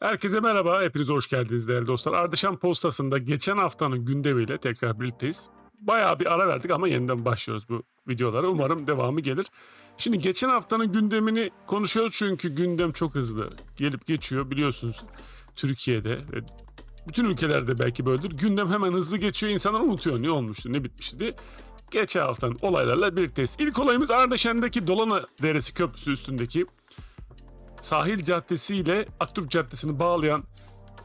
Herkese merhaba, hepiniz hoş geldiniz değerli dostlar. Ardeşen Postası'nda geçen haftanın gündemiyle tekrar birlikteyiz. Bayağı bir ara verdik ama yeniden başlıyoruz bu videolara. Umarım devamı gelir. Şimdi geçen haftanın gündemini konuşuyoruz çünkü gündem çok hızlı gelip geçiyor biliyorsunuz. Türkiye'de ve bütün ülkelerde belki böyledir. Gündem hemen hızlı geçiyor, insanlar unutuyor ne olmuştu, ne bitmişti diye. Geçen haftanın olaylarla birlikteyiz. İlk olayımız Ardeşen'deki Dolana Deresi Köprüsü üstündeki sahil caddesi ile Atatürk Caddesi'ni bağlayan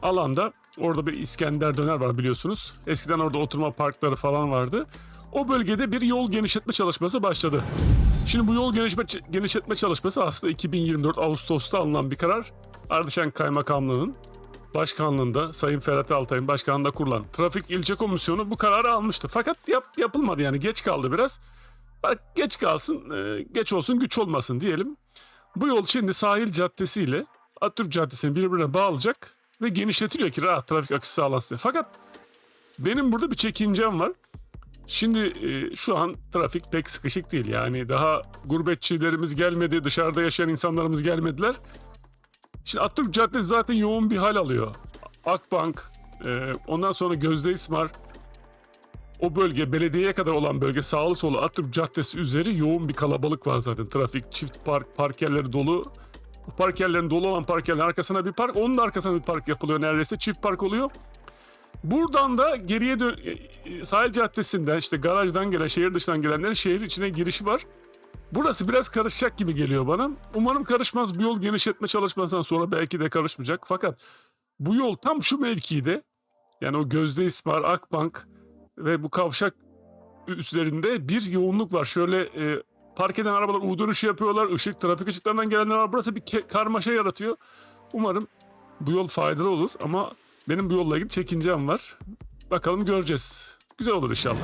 alanda orada bir İskender Döner var biliyorsunuz. Eskiden orada oturma parkları falan vardı. O bölgede bir yol genişletme çalışması başladı. Şimdi bu yol genişletme, genişletme çalışması aslında 2024 Ağustos'ta alınan bir karar. Ardışen Kaymakamlığı'nın başkanlığında Sayın Ferhat Altay'ın başkanlığında kurulan Trafik İlçe Komisyonu bu kararı almıştı. Fakat yap, yapılmadı yani geç kaldı biraz. Bak geç kalsın, e, geç olsun güç olmasın diyelim. Bu yol şimdi sahil caddesi ile Atatürk Caddesi'ni birbirine bağlayacak ve genişletiliyor ki rahat trafik akışı sağlansın diye. Fakat benim burada bir çekincem var. Şimdi e, şu an trafik pek sıkışık değil. Yani daha gurbetçilerimiz gelmedi, dışarıda yaşayan insanlarımız gelmediler. Şimdi Atatürk Caddesi zaten yoğun bir hal alıyor. Akbank, e, ondan sonra Gözde İsmar, o bölge belediyeye kadar olan bölge sağlı solu Atatürk Caddesi üzeri yoğun bir kalabalık var zaten. Trafik, çift park, park yerleri dolu. Bu park yerlerinin dolu olan park yerlerinin arkasına bir park, onun da arkasına bir park yapılıyor neredeyse. Çift park oluyor. Buradan da geriye dön e, e, sahil caddesinden işte garajdan gelen, şehir dışından gelenlerin şehir içine girişi var. Burası biraz karışacak gibi geliyor bana. Umarım karışmaz. Bu yol genişletme çalışmasından sonra belki de karışmayacak. Fakat bu yol tam şu mevkide yani o Gözde İsmar, Akbank, ve bu kavşak üzerinde bir yoğunluk var. Şöyle e, park eden arabalar U dönüşü yapıyorlar. Işık, trafik ışıklarından gelenler var. Burası bir karmaşa yaratıyor. Umarım bu yol faydalı olur ama benim bu yolla ilgili çekincem var. Bakalım göreceğiz. Güzel olur inşallah.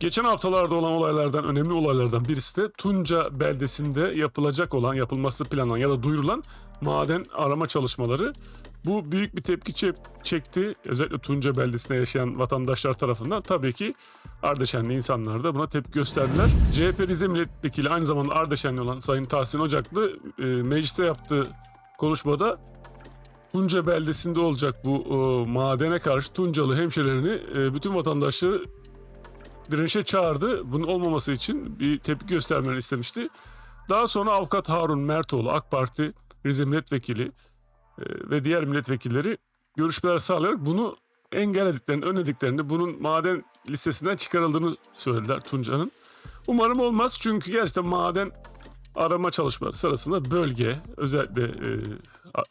Geçen haftalarda olan olaylardan, önemli olaylardan birisi de Tunca beldesinde yapılacak olan, yapılması planlanan ya da duyurulan maden arama çalışmaları. Bu büyük bir tepki çek- çekti. Özellikle Tunca beldesinde yaşayan vatandaşlar tarafından. Tabii ki Ardeşenli insanlar da buna tepki gösterdiler. CHP Rize Milletvekili aynı zamanda Ardeşenli olan Sayın Tahsin Ocaklı e, mecliste yaptığı konuşmada Tunca beldesinde olacak bu e, madene karşı Tuncalı hemşehrilerini e, bütün vatandaşları direnişe çağırdı. Bunun olmaması için bir tepki göstermelerini istemişti. Daha sonra avukat Harun Mertoğlu AK Parti Rize Milletvekili ve diğer milletvekilleri görüşmeler sağlayarak bunu engellediklerini, önlediklerini, bunun maden listesinden çıkarıldığını söylediler Tunca'nın. Umarım olmaz çünkü gerçekten maden arama çalışmaları sırasında bölge özellikle e,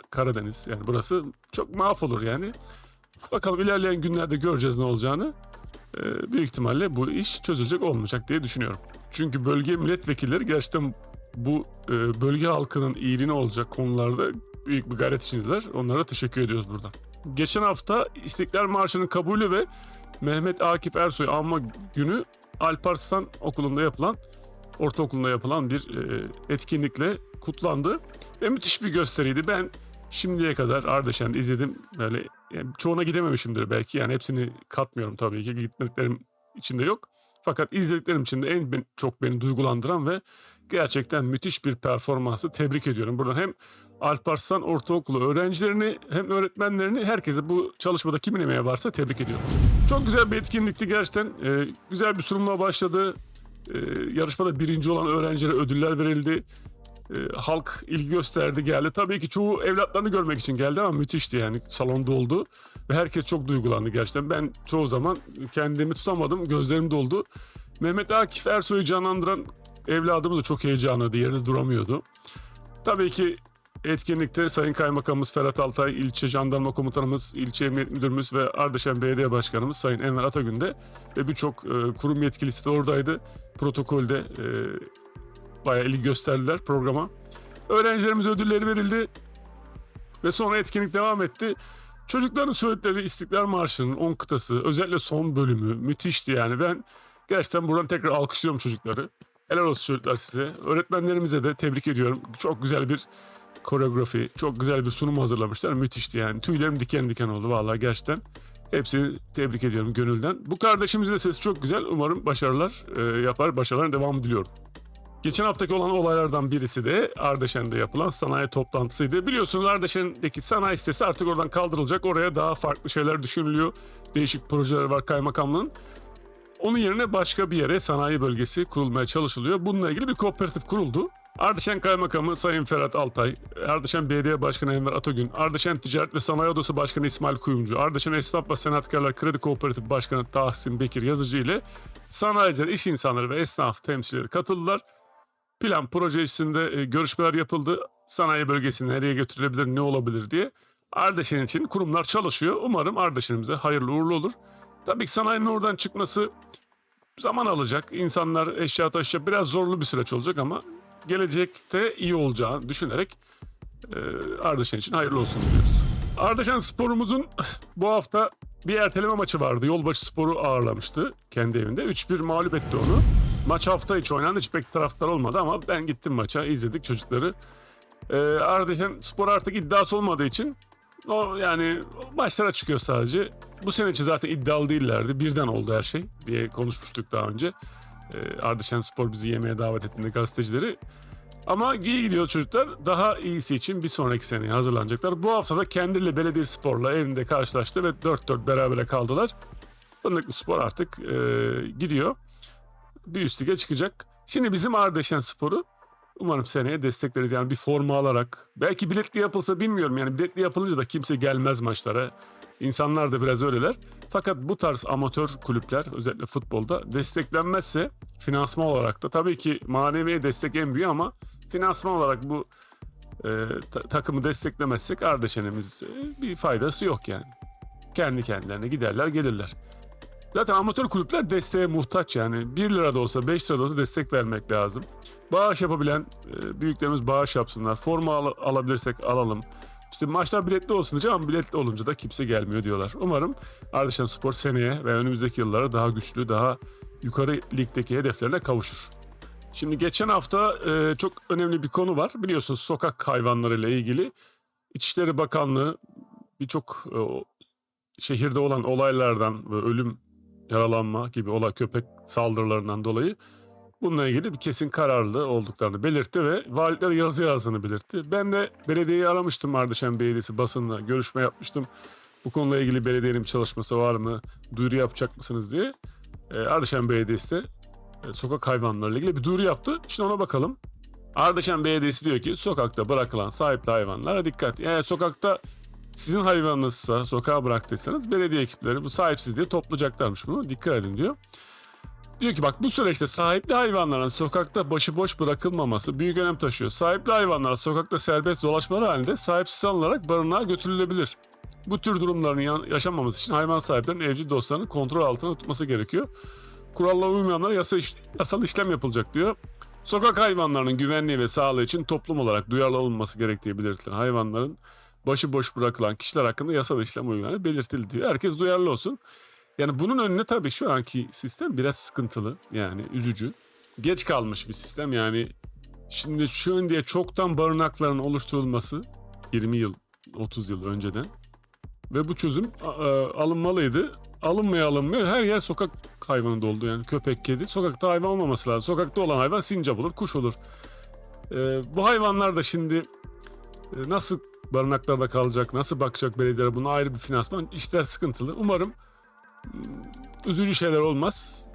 Karadeniz yani burası çok mahvolur yani. Bakalım ilerleyen günlerde göreceğiz ne olacağını. E, büyük ihtimalle bu iş çözülecek olmayacak diye düşünüyorum. Çünkü bölge milletvekilleri gerçekten bu e, bölge halkının iyiliğine olacak konularda büyük bir gayret içindeler. Onlara teşekkür ediyoruz buradan. Geçen hafta İstiklal Marşı'nın kabulü ve Mehmet Akif Ersoy anma günü Alparslan Okulu'nda yapılan ortaokulunda yapılan bir e, etkinlikle kutlandı. Ve müthiş bir gösteriydi. Ben şimdiye kadar Ardeşen'de izledim. Böyle yani çoğuna gidememişimdir belki. Yani hepsini katmıyorum tabii ki. Gitmediklerim içinde yok. Fakat izlediklerim içinde en çok beni duygulandıran ve gerçekten müthiş bir performansı tebrik ediyorum. Buradan hem Alparslan Ortaokulu öğrencilerini hem öğretmenlerini herkese bu çalışmada kimin emeği varsa tebrik ediyorum. Çok güzel bir etkinlikti gerçekten. Ee, güzel bir sunumla başladı. Ee, yarışmada birinci olan öğrencilere ödüller verildi. Ee, halk ilgi gösterdi geldi. Tabii ki çoğu evlatlarını görmek için geldi ama müthişti yani salon doldu. Ve herkes çok duygulandı gerçekten. Ben çoğu zaman kendimi tutamadım gözlerim doldu. Mehmet Akif Ersoy'u canlandıran evladımız da çok heyecanlıydı yerinde duramıyordu. Tabii ki etkinlikte Sayın Kaymakamımız Ferhat Altay, ilçe jandarma komutanımız, ilçe emniyet müdürümüz ve Ardeşen Belediye Başkanımız Sayın Enver Atagün de ve birçok e, kurum yetkilisi de oradaydı. Protokolde e, bayağı ilgi gösterdiler programa. Öğrencilerimize ödülleri verildi ve sonra etkinlik devam etti. Çocukların söyledikleri İstiklal Marşı'nın 10 kıtası özellikle son bölümü müthişti yani. Ben gerçekten buradan tekrar alkışlıyorum çocukları. Helal olsun çocuklar size. Öğretmenlerimize de tebrik ediyorum. Çok güzel bir koreografi, çok güzel bir sunum hazırlamışlar. Müthişti yani. Tüylerim diken diken oldu vallahi gerçekten. Hepsini tebrik ediyorum gönülden. Bu kardeşimizin de sesi çok güzel. Umarım başarılar e, yapar, başarıların devamı diliyorum. Geçen haftaki olan olaylardan birisi de Ardeşen'de yapılan sanayi toplantısıydı. Biliyorsunuz Ardeşen'deki sanayi sitesi artık oradan kaldırılacak. Oraya daha farklı şeyler düşünülüyor. Değişik projeler var kaymakamlığın. Onun yerine başka bir yere sanayi bölgesi kurulmaya çalışılıyor. Bununla ilgili bir kooperatif kuruldu. Ardeşen Kaymakamı Sayın Ferhat Altay, Ardeşen Belediye Başkanı Enver Atagün, Ardeşen Ticaret ve Sanayi Odası Başkanı İsmail Kuyumcu, Ardeşen Esnaf ve Sanatkarlar Kredi Kooperatif Başkanı Tahsin Bekir Yazıcı ile sanayiciler, iş insanları ve esnaf temsilcileri katıldılar. Plan proje içinde e, görüşmeler yapıldı. Sanayi bölgesi nereye götürülebilir, ne olabilir diye. Ardeşen için kurumlar çalışıyor. Umarım Ardeşen'imize hayırlı uğurlu olur. Tabii ki sanayinin oradan çıkması zaman alacak. İnsanlar eşya taşıyacak. Biraz zorlu bir süreç olacak ama gelecekte iyi olacağını düşünerek e, Ardeşen için hayırlı olsun diliyoruz. Ardeşen sporumuzun bu hafta bir erteleme maçı vardı. Yolbaşı Spor'u ağırlamıştı kendi evinde. 3-1 mağlup etti onu. Maç hafta içi oynandı. Hiç pek taraftar olmadı ama ben gittim maça. izledik çocukları. Ee, Ardeşen Spor artık iddiası olmadığı için o yani maçlara çıkıyor sadece. Bu sene için zaten iddialı değillerdi. Birden oldu her şey diye konuşmuştuk daha önce. Ee, Ardeşen Spor bizi yemeğe davet ettiğinde gazetecileri. Ama iyi gidiyor çocuklar. Daha iyisi için bir sonraki seneye hazırlanacaklar. Bu hafta da kendiyle belediye sporla evinde karşılaştı ve 4-4 berabere kaldılar. Fındıklı Spor artık e, gidiyor. Bir üst lige çıkacak. Şimdi bizim Ardeşen Spor'u umarım seneye destekleriz. Yani bir forma alarak. Belki biletli yapılsa bilmiyorum. Yani biletli yapılınca da kimse gelmez maçlara. İnsanlar da biraz öyleler. Fakat bu tarz amatör kulüpler özellikle futbolda desteklenmezse finansman olarak da tabii ki manevi destek en büyüğü ama finansman olarak bu e, ta- takımı desteklemezsek Ardeşen'imiz e, bir faydası yok yani. Kendi kendilerine giderler gelirler. Zaten amatör kulüpler desteğe muhtaç yani. 1 lira da olsa 5 lira da olsa destek vermek lazım. Bağış yapabilen e, büyüklerimiz bağış yapsınlar. Forma al- alabilirsek alalım. İşte maçlar biletli olsun diyeceğim ama biletli olunca da kimse gelmiyor diyorlar. Umarım Ardeşen Spor seneye ve önümüzdeki yıllara daha güçlü, daha yukarı ligdeki hedeflerine kavuşur. Şimdi geçen hafta e, çok önemli bir konu var. Biliyorsunuz sokak hayvanlarıyla ilgili İçişleri Bakanlığı birçok e, şehirde olan olaylardan ve ölüm, yaralanma gibi olay köpek saldırılarından dolayı bununla ilgili bir kesin kararlı olduklarını belirtti ve valilikler yazı yazdığını belirtti. Ben de belediyeyi aramıştım Ardeşen Belediyesi basınla görüşme yapmıştım. Bu konuyla ilgili belediyenin çalışması var mı, duyuru yapacak mısınız diye. E, Ardeşen Belediyesi de e, sokak hayvanlarıyla ilgili bir duyuru yaptı. Şimdi ona bakalım. Ardeşen Belediyesi diyor ki sokakta bırakılan sahipli hayvanlara dikkat. Eğer sokakta sizin hayvanınızsa sokağa bıraktıysanız belediye ekipleri bu sahipsiz diye toplayacaklarmış bunu. Dikkat edin diyor. Diyor ki bak bu süreçte sahipli hayvanların sokakta başıboş bırakılmaması büyük önem taşıyor. Sahipli hayvanlar sokakta serbest dolaşmaları halinde sahipsiz alınarak barınağa götürülebilir. Bu tür durumların yaşanmaması için hayvan sahiplerinin evcil dostlarını kontrol altına tutması gerekiyor. Kurallara uymayanlara yasa iş- yasal işlem yapılacak diyor. Sokak hayvanlarının güvenliği ve sağlığı için toplum olarak duyarlı olunması gerektiği belirtilen hayvanların başıboş bırakılan kişiler hakkında yasal işlem uygulanır belirtildi diyor. Herkes duyarlı olsun. Yani bunun önüne tabii şu anki sistem biraz sıkıntılı yani üzücü. Geç kalmış bir sistem yani şimdi şu diye çoktan barınakların oluşturulması 20 yıl 30 yıl önceden ve bu çözüm alınmalıydı. Alınmıyor alınmıyor her yer sokak hayvanı doldu yani köpek kedi. Sokakta hayvan olmaması lazım. Sokakta olan hayvan sincap olur kuş olur. Ee, bu hayvanlar da şimdi e, nasıl barınaklarda kalacak, nasıl bakacak belediyeler buna ayrı bir finansman işler sıkıntılı. Umarım mm, üzücü şeyler olmaz.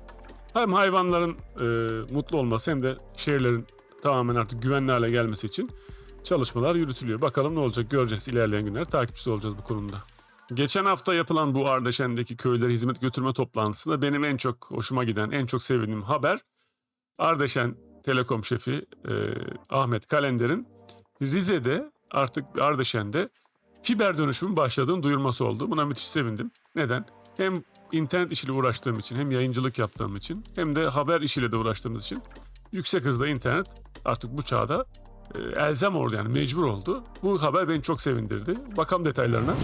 Hem hayvanların e, mutlu olması hem de şehirlerin tamamen artık güvenli hale gelmesi için çalışmalar yürütülüyor. Bakalım ne olacak göreceğiz ilerleyen günler takipçisi olacağız bu konuda. Geçen hafta yapılan bu Ardeşen'deki köylere hizmet götürme toplantısında benim en çok hoşuma giden, en çok sevdiğim haber Ardeşen Telekom şefi e, Ahmet Kalender'in Rize'de artık Ardeşen'de fiber dönüşümün başladığını duyurması oldu. Buna müthiş sevindim. Neden? Hem internet işiyle uğraştığım için hem yayıncılık yaptığım için hem de haber işiyle de uğraştığımız için yüksek hızda internet artık bu çağda e, elzem oldu yani mecbur oldu. Bu haber beni çok sevindirdi. Bakalım detaylarına.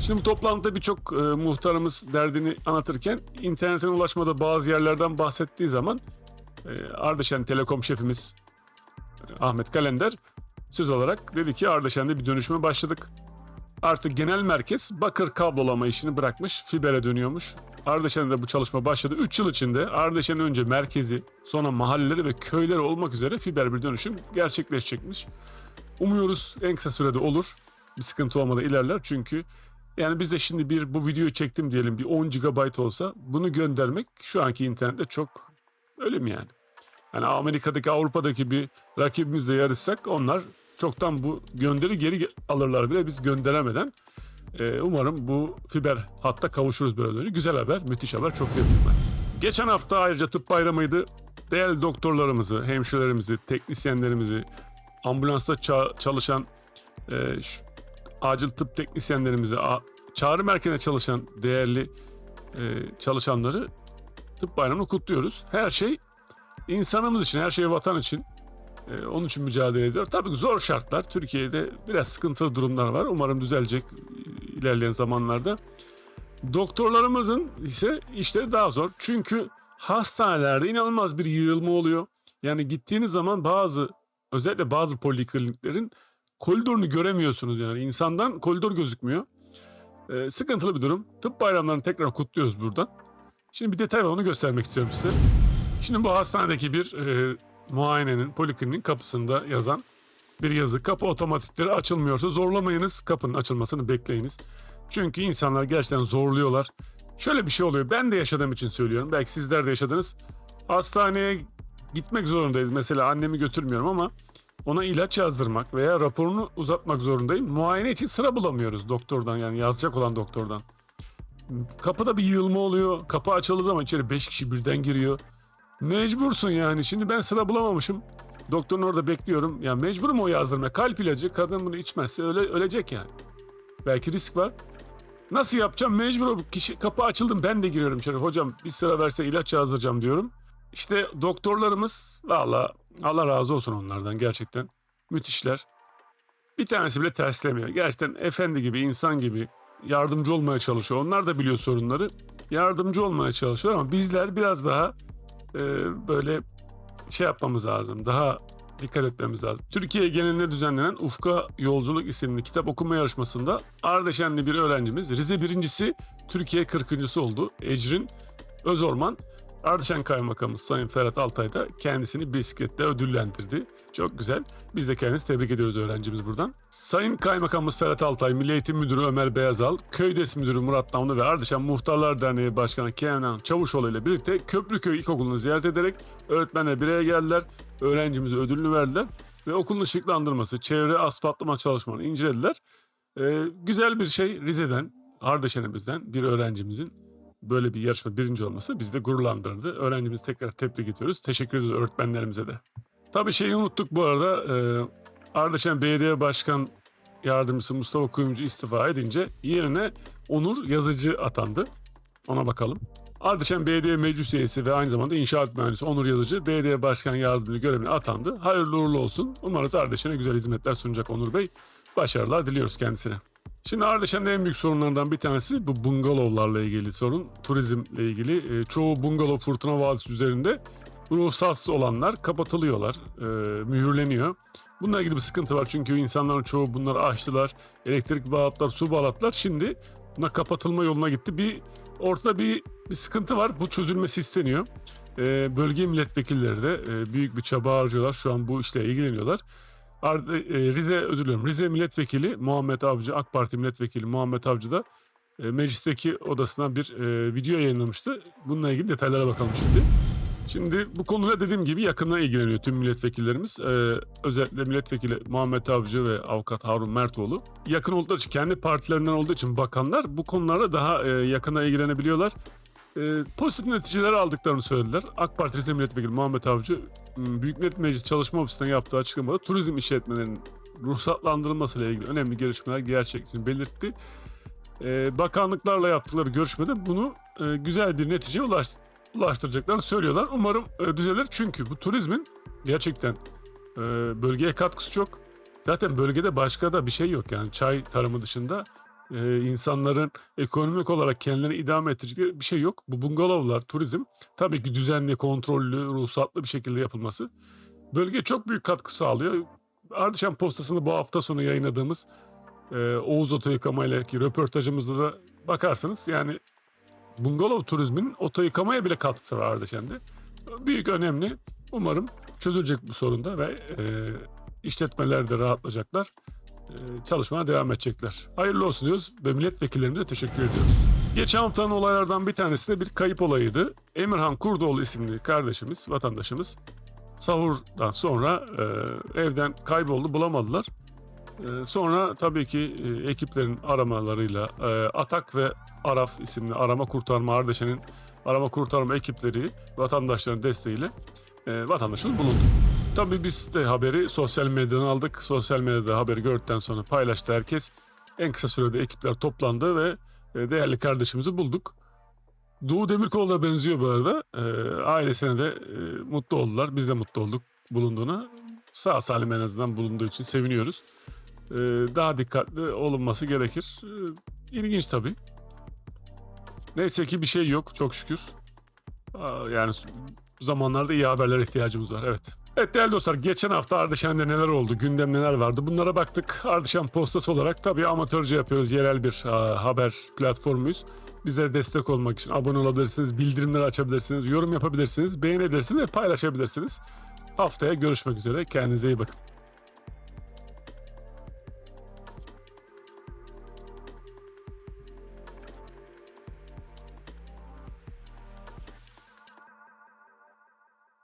Şimdi bu toplantıda birçok e, muhtarımız derdini anlatırken internetin ulaşmada bazı yerlerden bahsettiği zaman e, Ardeşen Telekom şefimiz e, Ahmet Kalender söz olarak dedi ki Ardeşen'de bir dönüşüme başladık. Artık genel merkez bakır kablolama işini bırakmış, fibere dönüyormuş. Ardeşen'de bu çalışma başladı. 3 yıl içinde Ardeşen önce merkezi, sonra mahalleleri ve köyleri olmak üzere fiber bir dönüşüm gerçekleşecekmiş. Umuyoruz en kısa sürede olur. Bir sıkıntı olmadan ilerler çünkü yani biz de şimdi bir bu videoyu çektim diyelim bir 10 GB olsa bunu göndermek şu anki internette çok ölüm yani. Yani Amerika'daki Avrupa'daki bir rakibimizle yarışsak onlar çoktan bu gönderi geri ge- alırlar bile biz gönderemeden. Ee, umarım bu fiber hatta kavuşuruz böyle önce. Güzel haber, müthiş haber. Çok sevindim ben. Geçen hafta ayrıca tıp bayramıydı. Değerli doktorlarımızı, hemşirelerimizi, teknisyenlerimizi, ambulansta ça- çalışan e, şu- acil tıp teknisyenlerimizi, a- çağrı merkezine çalışan değerli e, çalışanları tıp bayramını kutluyoruz. Her şey insanımız için, her şey vatan için. e, onun için mücadele ediyor. Tabii zor şartlar. Türkiye'de biraz sıkıntılı durumlar var. Umarım düzelecek e, ilerleyen zamanlarda. Doktorlarımızın ise işleri daha zor. Çünkü hastanelerde inanılmaz bir yığılma oluyor. Yani gittiğiniz zaman bazı özellikle bazı polikliniklerin koridorunu göremiyorsunuz yani. insandan koridor gözükmüyor. Ee, sıkıntılı bir durum. Tıp bayramlarını tekrar kutluyoruz buradan. Şimdi bir detay var onu göstermek istiyorum size. Şimdi bu hastanedeki bir e, muayenenin, polikliniğin kapısında yazan bir yazı. Kapı otomatikleri açılmıyorsa zorlamayınız. Kapının açılmasını bekleyiniz. Çünkü insanlar gerçekten zorluyorlar. Şöyle bir şey oluyor. Ben de yaşadığım için söylüyorum. Belki sizler de yaşadınız. Hastaneye gitmek zorundayız. Mesela annemi götürmüyorum ama ona ilaç yazdırmak veya raporunu uzatmak zorundayım. Muayene için sıra bulamıyoruz doktordan yani yazacak olan doktordan. Kapıda bir yığılma oluyor. Kapı açıldığı zaman içeri 5 kişi birden giriyor. Mecbursun yani. Şimdi ben sıra bulamamışım. Doktorun orada bekliyorum. Ya mecburum o yazdırmaya. Kalp ilacı. Kadın bunu içmezse öle, ölecek yani. Belki risk var. Nasıl yapacağım? Mecbur kişi kapı açıldım ben de giriyorum içeri. Hocam bir sıra verse ilaç yazdıracağım diyorum. İşte doktorlarımız valla Allah razı olsun onlardan gerçekten müthişler. Bir tanesi bile terslemiyor. Gerçekten efendi gibi, insan gibi yardımcı olmaya çalışıyor. Onlar da biliyor sorunları. Yardımcı olmaya çalışıyor ama bizler biraz daha e, böyle şey yapmamız lazım. Daha dikkat etmemiz lazım. Türkiye genelinde düzenlenen Ufka Yolculuk isimli kitap okuma yarışmasında Ardeşenli bir öğrencimiz Rize birincisi Türkiye 40.sı oldu. Ecrin Özorman Ardeşen Kaymakamı Sayın Ferhat Altay da kendisini bisikletle ödüllendirdi. Çok güzel. Biz de kendisi tebrik ediyoruz öğrencimiz buradan. Sayın Kaymakamımız Ferhat Altay, Milli Eğitim Müdürü Ömer Beyazal, Köydes Müdürü Murat Namlı ve Ardeşen Muhtarlar Derneği Başkanı Kenan Çavuşoğlu ile birlikte Köprüköy İlkokulu'nu ziyaret ederek öğretmenle bir araya geldiler. Öğrencimize ödülünü verdiler ve okulun ışıklandırması, çevre asfaltlama çalışmalarını incelediler. Ee, güzel bir şey Rize'den, Ardeşen'imizden bir öğrencimizin böyle bir yarışma birinci olması bizi de gururlandırdı. Öğrencimizi tekrar tebrik ediyoruz. Teşekkür ediyoruz öğretmenlerimize de. Tabii şeyi unuttuk bu arada. E, Ardeşen Belediye Başkan Yardımcısı Mustafa Kuyumcu istifa edince yerine Onur Yazıcı atandı. Ona bakalım. Ardeşen Belediye Meclis Üyesi ve aynı zamanda inşaat mühendisi Onur Yazıcı belediye başkan yardımcılığı görevine atandı. Hayırlı uğurlu olsun. Umarız Ardeşen'e güzel hizmetler sunacak Onur Bey. Başarılar diliyoruz kendisine. Şimdi Ardeşen'de en büyük sorunlardan bir tanesi bu bungalovlarla ilgili sorun. Turizmle ilgili. E, çoğu bungalov Fırtına Vadisi üzerinde ruhsatsız olanlar kapatılıyorlar, e, mühürleniyor. Bununla ilgili bir sıkıntı var çünkü insanların çoğu bunları açtılar. Elektrik bağlattılar, su bağlattılar. Şimdi buna kapatılma yoluna gitti. Bir ortada bir, bir sıkıntı var. Bu çözülmesi isteniyor. E, bölge milletvekilleri de e, büyük bir çaba harcıyorlar. Şu an bu işle ilgileniyorlar. Arde, e, Rize özür dilerim. Rize milletvekili Muhammed Avcı, AK Parti milletvekili Muhammed Avcı da e, meclisteki odasından bir e, video yayınlamıştı. Bununla ilgili detaylara bakalım şimdi. Şimdi bu konuyla dediğim gibi yakından ilgileniyor tüm milletvekillerimiz. Ee, özellikle milletvekili Muhammed Avcı ve avukat Harun Mertoğlu. Yakın oldukları için, kendi partilerinden olduğu için bakanlar bu konulara daha e, yakına ilgilenebiliyorlar. E, pozitif neticeler aldıklarını söylediler. AK Parti Rize Milletvekili Muhammed Avcı, m, Büyük Millet Meclisi Çalışma Ofisi'nden yaptığı açıklamada turizm işletmelerinin ruhsatlandırılması ile ilgili önemli gelişmeler gerçekleştiğini belirtti. E, bakanlıklarla yaptıkları görüşmede bunu e, güzel bir neticeye ulaştı ulaştıracaklarını söylüyorlar. Umarım e, düzelir çünkü bu turizmin gerçekten e, bölgeye katkısı çok. Zaten bölgede başka da bir şey yok yani çay tarımı dışında e, insanların ekonomik olarak kendilerini idame ettirecekleri bir şey yok. Bu bungalovlar, turizm tabii ki düzenli, kontrollü, ruhsatlı bir şekilde yapılması bölgeye çok büyük katkı sağlıyor. Ardışan postasında bu hafta sonu yayınladığımız e, Oğuz Oto ki röportajımızda da bakarsanız yani bungalov turizminin oto yıkamaya bile katkısı var Ardeşen'de. Büyük önemli. Umarım çözülecek bu sorun da ve e, işletmeler de rahatlayacaklar. E, çalışmaya devam edecekler. Hayırlı olsun diyoruz ve milletvekillerimize teşekkür ediyoruz. Geçen haftanın olaylardan bir tanesi de bir kayıp olayıydı. Emirhan Kurdoğlu isimli kardeşimiz, vatandaşımız sahurdan sonra e, evden kayboldu, bulamadılar. E, sonra tabii ki e, ekiplerin aramalarıyla e, Atak ve Araf isimli arama kurtarma Ardeşen'in arama kurtarma ekipleri vatandaşların desteğiyle e, vatandaşımız bulundu. Tabii biz de haberi sosyal medyadan aldık. Sosyal medyada haberi gördükten sonra paylaştı herkes. En kısa sürede ekipler toplandı ve e, değerli kardeşimizi bulduk. Doğu Demirkol'la benziyor bu arada. E, ailesine de e, mutlu oldular. Biz de mutlu olduk bulunduğuna. Sağ salim en azından bulunduğu için seviniyoruz. Daha dikkatli olunması gerekir. İlginç tabii. Neyse ki bir şey yok çok şükür. Yani zamanlarda iyi haberlere ihtiyacımız var evet. Evet değerli dostlar geçen hafta Ardışan'da neler oldu, gündem neler vardı bunlara baktık. Ardışan postası olarak tabii amatörce yapıyoruz, yerel bir aa, haber platformuyuz. Bizlere destek olmak için abone olabilirsiniz, bildirimleri açabilirsiniz, yorum yapabilirsiniz, beğenebilirsiniz ve paylaşabilirsiniz. Haftaya görüşmek üzere, kendinize iyi bakın.